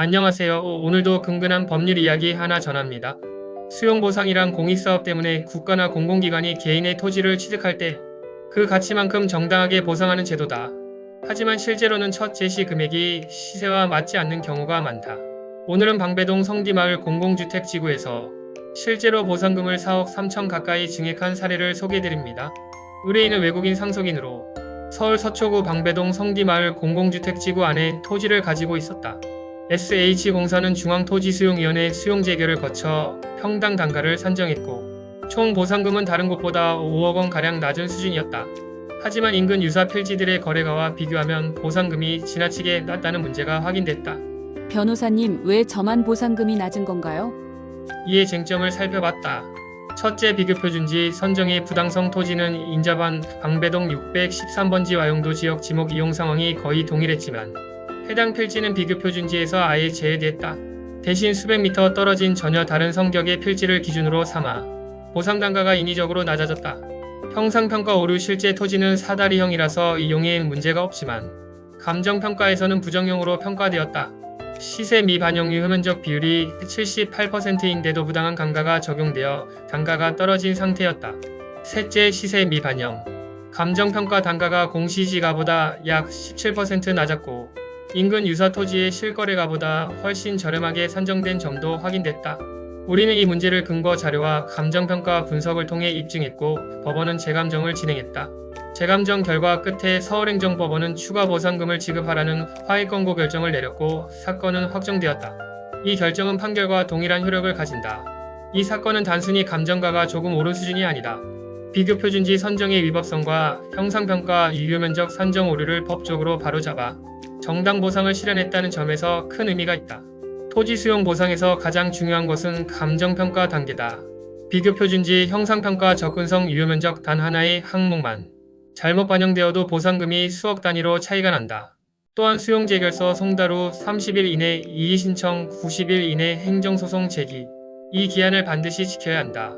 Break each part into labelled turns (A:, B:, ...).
A: 안녕하세요. 오늘도 근근한 법률 이야기 하나 전합니다. 수용보상이란 공익사업 때문에 국가나 공공기관이 개인의 토지를 취득할 때 그 가치만큼 정당하게 보상하는 제도다. 하지만 실제로는 첫 제시 금액이 시세와 맞지 않는 경우가 많다. 오늘은 방배동 성디마을 공공주택 지구에서 실제로 보상금을 4억 3천 가까이 증액한 사례를 소개해드립니다. 의뢰인은 외국인 상속인으로 서울 서초구 방배동 성디마을 공공주택 지구 안에 토지를 가지고 있었다. SH공사는 중앙토지수용위원회 수용재결을 거쳐 평당 단가를 산정했고 총 보상금은 다른 곳보다 5억 원 가량 낮은 수준이었다. 하지만 인근 유사 필지들의 거래가와 비교하면 보상금이 지나치게 낮다는 문제가 확인됐다.
B: 변호사님, 왜 저만 보상금이 낮은 건가요?
A: 이에 쟁점을 살펴봤다. 첫째 비교표준지 선정의 부당성 토지는 인자반 방배동 613번지 와용도 지역 지목 이용 상황이 거의 동일했지만 해당 필지는 비교 표준지에서 아예 제외됐다. 대신 수백 미터 떨어진 전혀 다른 성격의 필지를 기준으로 삼아 보상 단가가 인위적으로 낮아졌다. 형상평가 오류 실제 토지는 사다리형이라서 이용에 문제가 없지만 감정평가에서는 부정형으로 평가되었다. 시세 미반영률 흡연적 비율이 78%인데도 부당한 감가가 적용되어 단가가 떨어진 상태였다. 셋째 시세 미반영. 감정평가 단가가 공시지가보다 약 17% 낮았고 인근 유사 토지의 실거래 가보다 훨씬 저렴하게 산정된 점도 확인됐다. 우리는 이 문제를 근거 자료와 감정평가 분석을 통해 입증했고 법원은 재감정을 진행했다. 재감정 결과 끝에 서울행정법원은 추가 보상금을 지급하라는 화해 권고 결정을 내렸고 사건은 확정되었다. 이 결정은 판결과 동일한 효력을 가진다. 이 사건은 단순히 감정가가 조금 오른 수준이 아니다. 비교표준지 선정의 위법성과 형상평가 유효면적 산정 오류를 법적으로 바로잡아 정당 보상을 실현했다는 점에서 큰 의미가 있다. 토지 수용 보상에서 가장 중요한 것은 감정평가 단계다. 비교 표준지 형상평가 접근성 유효 면적 단 하나의 항목만 잘못 반영되어도 보상금이 수억 단위로 차이가 난다. 또한 수용 재결서 송달 후 30일 이내 이의 신청 90일 이내 행정소송 제기 이 기한을 반드시 지켜야 한다.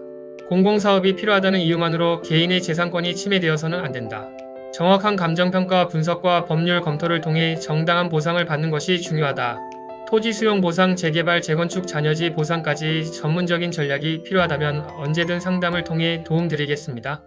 A: 공공사업이 필요하다는 이유만으로 개인의 재산권이 침해되어서는 안 된다. 정확한 감정평가 분석과 법률 검토를 통해 정당한 보상을 받는 것이 중요하다. 토지 수용 보상, 재개발, 재건축, 잔여지 보상까지 전문적인 전략이 필요하다면 언제든 상담을 통해 도움드리겠습니다.